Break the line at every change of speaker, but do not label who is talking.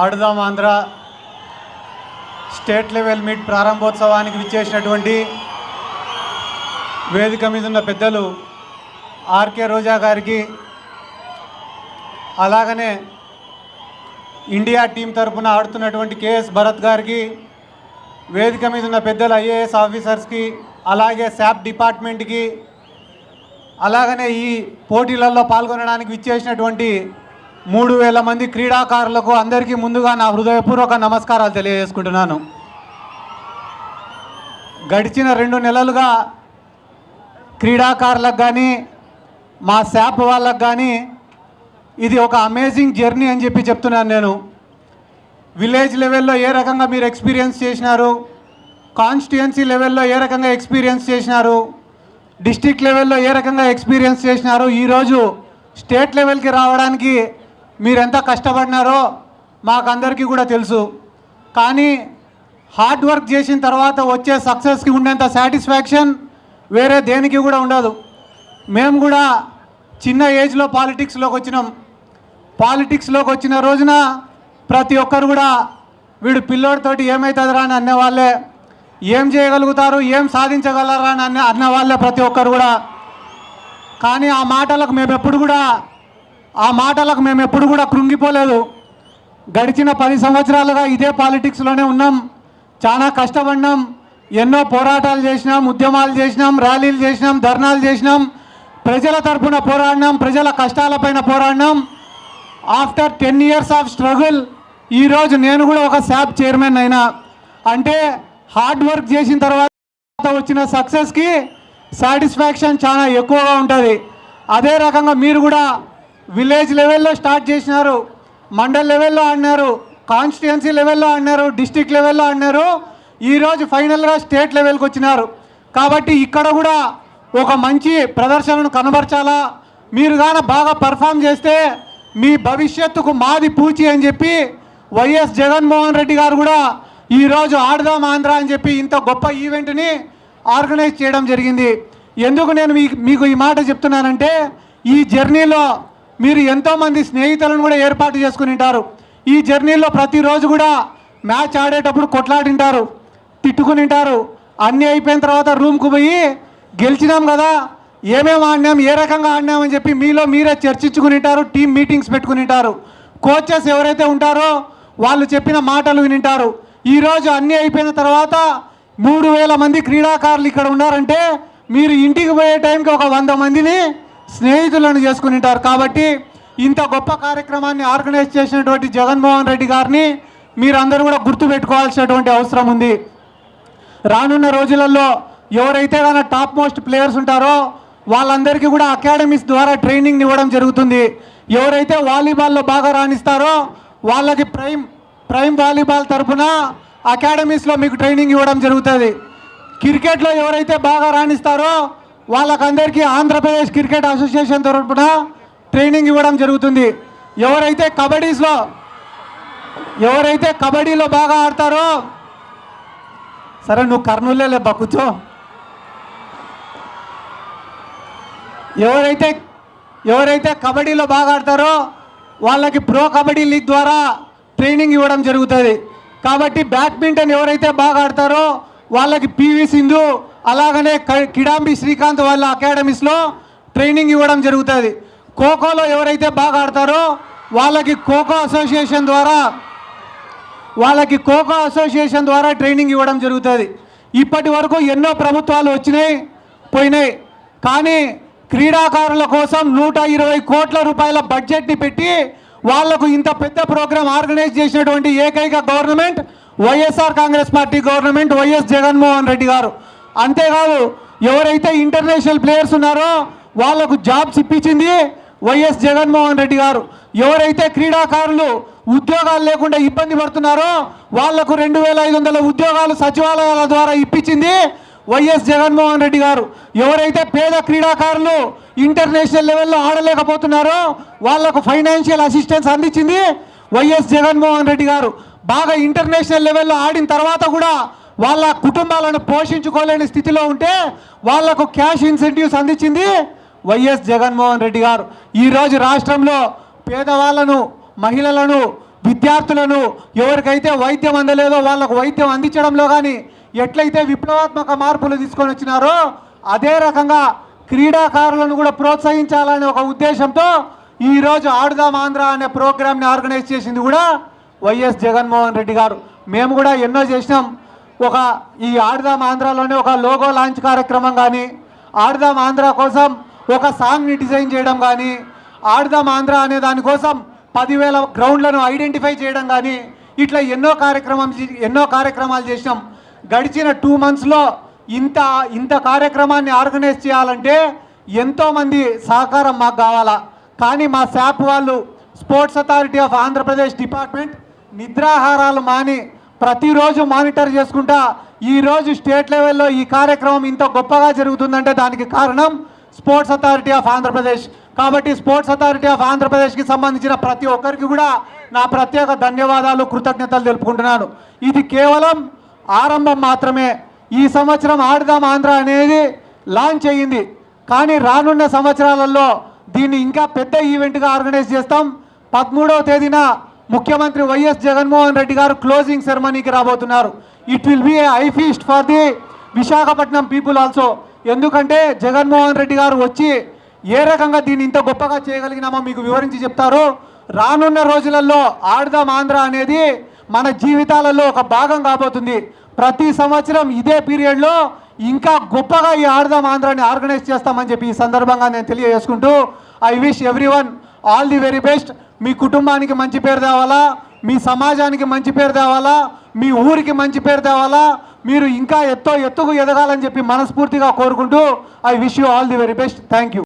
ఆడుదాం Andhra. State level meet ప్రారంభోత్సవానికి విచ్చేసినటువంటి వేదిక మీద ఉన్న పెద్దలు ఆర్కే రోజా గారికి అలాగనే ఇండియా టీం తరఫున ఆడుతున్నటువంటి కేఎస్ భరత్ గారికి వేదిక మీద ఉన్న పెద్దలు ఐఏఎస్ ఆఫీసర్స్కి అలాగే శాప్ డిపార్ట్మెంట్కి అలాగనే ఈ పోటీలలో పాల్గొనడానికి విచ్చేసినటువంటి మూడు వేల మంది క్రీడాకారులకు అందరికీ ముందుగా నా హృదయపూర్వక నమస్కారాలు తెలియజేసుకుంటున్నాను. గడిచిన రెండు నెలలుగా క్రీడాకారులకు కానీ మా శాప్ వాళ్ళకు కానీ ఇది ఒక అమేజింగ్ జర్నీ అని చెప్పి చెప్తున్నాను నేను. విలేజ్ లెవెల్లో ఏ రకంగా మీరు ఎక్స్పీరియన్స్ చేసినారు? కాన్స్టిట్యుయెన్సీ లెవెల్లో ఏ రకంగా ఎక్స్పీరియన్స్ చేసినారు? డిస్టిక్ లెవెల్లో ఏ రకంగా ఎక్స్పీరియన్స్ చేసినారు? ఈరోజు స్టేట్ లెవెల్కి రావడానికి మీరెంత కష్టపడినారో మాకందరికీ కూడా తెలుసు. కానీ హార్డ్ వర్క్ చేసిన తర్వాత వచ్చే సక్సెస్కి ఉండేంత సాటిస్ఫాక్షన్ వేరే దేనికి కూడా ఉండదు. మేము కూడా చిన్న ఏజ్లో పాలిటిక్స్లోకి వచ్చినాం. పాలిటిక్స్లోకి వచ్చిన రోజున ప్రతి ఒక్కరు కూడా వీడు పిల్లోడితోటి ఏమవుతుందిరా అని అన్నవాళ్ళే. ఏం చేయగలుగుతారు ఏం సాధించగలరా అని అన్న అన్నవాళ్ళే ప్రతి ఒక్కరు కూడా. కానీ ఆ మాటలకు మేము ఎప్పుడు కూడా ఆ మాటలకు మేము ఎప్పుడు కూడా కృంగిపోలేదు. గడిచిన పది సంవత్సరాలుగా ఇదే పాలిటిక్స్లోనే ఉన్నాం. చాలా కష్టపడినాం ఎన్నో పోరాటాలు చేసినాం ఉద్యమాలు చేసినాం ర్యాలీలు చేసినాం ధర్నాలు చేసినాం. ప్రజల తరపున పోరాడినాం ప్రజల కష్టాలపైన పోరాడినాం. After ten years of struggle ఈరోజు నేను కూడా ఒక శాప్ చైర్మన్ అయినా. అంటే హార్డ్ వర్క్ చేసిన తర్వాత వచ్చిన సక్సెస్కి సాటిస్ఫాక్షన్ చాలా ఎక్కువగా ఉంటుంది. అదే రకంగా మీరు కూడా విలేజ్ లెవెల్లో స్టార్ట్ చేసినారు మండల్ లెవెల్లో ఆడినారు కాన్స్టిట్యుయన్సీ లెవెల్లో ఆడినారు డిస్టిక్ లెవెల్లో ఆడినారు ఈరోజు ఫైనల్గా స్టేట్ లెవెల్కి వచ్చినారు. కాబట్టి ఇక్కడ కూడా ఒక మంచి ప్రదర్శనను కనబరచాలా? మీరు గాన బాగా పర్ఫామ్ చేస్తే మీ భవిష్యత్తుకు మాది పూచి అని చెప్పి వైఎస్ జగన్మోహన్ రెడ్డి గారు కూడా ఈరోజు ఆడదాం ఆంధ్ర అని చెప్పి ఇంత గొప్ప ఈవెంట్ని ఆర్గనైజ్ చేయడం జరిగింది. ఎందుకు నేను మీకు ఈ మాట చెప్తున్నానంటే ఈ జర్నీలో మీరు ఎంతోమంది స్నేహితులను కూడా ఏర్పాటు చేసుకునింటారు ఈ జర్నీలో ప్రతిరోజు కూడా మ్యాచ్ ఆడేటప్పుడు కొట్లాడింటారు తిట్టుకునింటారు అన్నీ అయిపోయిన తర్వాత రూమ్కు పోయి గెలిచినాం కదా ఏమేమి ఆడినాం ఏ రకంగా ఆడినామని చెప్పి మీలో మీరే చర్చించుకునింటారు టీం మీటింగ్స్ పెట్టుకునింటారు కోచెస్ ఎవరైతే ఉంటారో వాళ్ళు చెప్పిన మాటలు వినింటారు. ఈరోజు అన్నీ అయిపోయిన తర్వాత మూడు వేల మంది క్రీడాకారులు ఇక్కడ ఉన్నారంటే మీరు ఇంటికి పోయే టైంకి ఒక వంద మందిని స్నేహితులను చేసుకుని ఉంటారు కాబట్టి ఇంత గొప్ప కార్యక్రమాన్ని ఆర్గనైజ్ చేసినటువంటి జగన్మోహన్ రెడ్డి గారిని మీరందరూ కూడా గుర్తుపెట్టుకోవాల్సినటువంటి అవసరం ఉంది. రానున్న రోజులలో ఎవరైతే కానీ టాప్ మోస్ట్ ప్లేయర్స్ ఉంటారో వాళ్ళందరికీ కూడా అకాడమీస్ ద్వారా ట్రైనింగ్ ఇవ్వడం జరుగుతుంది. ఎవరైతే వాలీబాల్లో బాగా రాణిస్తారో వాళ్ళకి ప్రైమ్ ప్రైమ్ వాలీబాల్ తరఫున అకాడమీస్లో మీకు ట్రైనింగ్ ఇవ్వడం జరుగుతుంది. క్రికెట్లో ఎవరైతే బాగా రాణిస్తారో వాళ్ళకందరికీ ఆంధ్రప్రదేశ్ క్రికెట్ అసోసియేషన్ తరఫున ట్రైనింగ్ ఇవ్వడం జరుగుతుంది. ఎవరైతే కబడ్డీస్లో ఎవరైతే కబడ్డీలో బాగా ఆడతారో సరే నువ్వు కర్నూలే లేబ్బా కూర్చో. ఎవరైతే ఎవరైతే కబడ్డీలో బాగా ఆడతారో వాళ్ళకి ప్రో కబడ్డీ లీగ్ ద్వారా ట్రైనింగ్ ఇవ్వడం జరుగుతుంది. కాబట్టి బ్యాడ్మింటన్ ఎవరైతే బాగా ఆడతారో వాళ్ళకి పివి సింధు అలాగనే క- కిడాంబి శ్రీకాంత్ వాళ్ళ అకాడమీస్లో ట్రైనింగ్ ఇవ్వడం జరుగుతుంది. ఖోఖోలో ఎవరైతే బాగా ఆడతారో వాళ్ళకి ఖోఖో అసోసియేషన్ ద్వారా వాళ్ళకి ఖోఖో అసోసియేషన్ ద్వారా ట్రైనింగ్ ఇవ్వడం జరుగుతుంది. ఇప్పటి వరకు ఎన్నో ప్రభుత్వాలు వచ్చినాయి పోయినాయి. కానీ క్రీడాకారుల కోసం నూట ఇరవై కోట్ల రూపాయల బడ్జెట్ని పెట్టి వాళ్ళకు ఇంత పెద్ద ప్రోగ్రాం ఆర్గనైజ్ చేసినటువంటి ఏకైక government YSR Congress party government YS Jaganmohan Reddy garu. అంతేకాదు ఎవరైతే ఇంటర్నేషనల్ ప్లేయర్స్ ఉన్నారో వాళ్ళకు జాబ్స్ ఇప్పించింది వైఎస్ జగన్మోహన్ రెడ్డి గారు. ఎవరైతే క్రీడాకారులు ఉద్యోగాలు లేకుండా ఇబ్బంది పడుతున్నారో వాళ్ళకు రెండు వేల ఐదు వందల ఉద్యోగాలు సచివాలయాల ద్వారా ఇప్పించింది వైఎస్ జగన్మోహన్ రెడ్డి గారు. ఎవరైతే పేద క్రీడాకారులు ఇంటర్నేషనల్ లెవెల్లో ఆడలేకపోతున్నారో వాళ్ళకు ఫైనాన్షియల్ అసిస్టెన్స్ అందించింది వైఎస్ జగన్మోహన్ రెడ్డి గారు. బాగా ఇంటర్నేషనల్ లెవెల్లో ఆడిన తర్వాత కూడా వాళ్ళ కుటుంబాలను పోషించుకోలేని స్థితిలో ఉంటే వాళ్ళకు క్యాష్ ఇన్సెంటివ్స్ అందించింది వైఎస్ జగన్మోహన్ రెడ్డి గారు. ఈరోజు రాష్ట్రంలో పేదవాళ్ళను మహిళలను విద్యార్థులను ఎవరికైతే వైద్యం అందలేదో వాళ్ళకు వైద్యం అందించడంలో కానీ ఎట్లయితే విప్లవాత్మక మార్పులు తీసుకొని వచ్చినారో అదే రకంగా క్రీడాకారులను కూడా ప్రోత్సహించాలనే ఒక ఉద్దేశంతో ఈరోజు ఆడుదాం ఆంధ్ర అనే ప్రోగ్రామ్ని ఆర్గనైజ్ చేసింది కూడా వైఎస్ జగన్మోహన్ రెడ్డి గారు. మేము కూడా ఎన్నో చేసినాం. ఒక ఈ ఆడదాం ఆంధ్రాలోనే ఒక లోగో లాంచ్ కార్యక్రమం కానీ ఆడదాం ఆంధ్ర కోసం ఒక సాంగ్ని డిజైన్ చేయడం కానీ ఆడదాం ఆంధ్ర అనే దానికోసం పదివేల గ్రౌండ్లను ఐడెంటిఫై చేయడం కానీ ఇట్లా ఎన్నో కార్యక్రమం ఎన్నో కార్యక్రమాలు చేసినాం. గడిచిన టూ మంత్స్లో ఇంత ఇంత కార్యక్రమాన్ని ఆర్గనైజ్ చేయాలంటే ఎంతోమంది సహకారం మాకు కావాలా. కానీ మా శాప్ వాళ్ళు sports authority of Andhra Pradesh department నిద్రాహారాలు మాని ప్రతిరోజు మానిటర్ చేసుకుంటా ఈరోజు స్టేట్ లెవెల్లో ఈ కార్యక్రమం ఇంత గొప్పగా జరుగుతుందంటే దానికి కారణం స్పోర్ట్స్ అథారిటీ ఆఫ్ ఆంధ్రప్రదేశ్. కాబట్టి స్పోర్ట్స్ అథారిటీ ఆఫ్ ఆంధ్రప్రదేశ్కి సంబంధించిన ప్రతి ఒక్కరికి కూడా నా ప్రత్యేక ధన్యవాదాలు కృతజ్ఞతలు తెలుపుకుంటున్నాను. ఇది కేవలం ఆరంభం మాత్రమే. ఈ సంవత్సరం ఆడదాం ఆంధ్ర అనేది లాంచ్ అయ్యింది. కానీ రానున్న సంవత్సరాలలో దీన్ని ఇంకా పెద్ద ఈవెంట్గా ఆర్గనైజ్ చేస్తాం. పదమూడవ తేదీన ముఖ్యమంత్రి వైఎస్ జగన్మోహన్ రెడ్డి గారు క్లోజింగ్ సెరమనీకి రాబోతున్నారు. It will be a eye feast for the Visakhapatnam people also ఎందుకంటే జగన్మోహన్ రెడ్డి గారు వచ్చి ఏ రకంగా దీన్ని ఇంత గొప్పగా చేయగలిగినామో మీకు వివరించి చెప్తారు. రానున్న రోజులలో ఆడదాం ఆంధ్ర అనేది మన జీవితాలలో ఒక భాగం కాబోతుంది. ప్రతి సంవత్సరం ఇదే పీరియడ్లో ఇంకా గొప్పగా ఈ ఆడదాం ఆంధ్రాన్ని ఆర్గనైజ్ చేస్తామని చెప్పి ఈ సందర్భంగా నేను తెలియజేసుకుంటూ I wish every one all the very best. మీ కుటుంబానికి మంచి పేరు తేవాలా? మీ సమాజానికి మంచి పేరు తేవాలా? మీ ఊరికి మంచి పేరు తేవాలా? మీరు ఇంకా ఎత్తో ఎత్తుకు ఎదగాలని చెప్పి మనస్ఫూర్తిగా కోరుకుంటూ I wish you all the very best. Thank you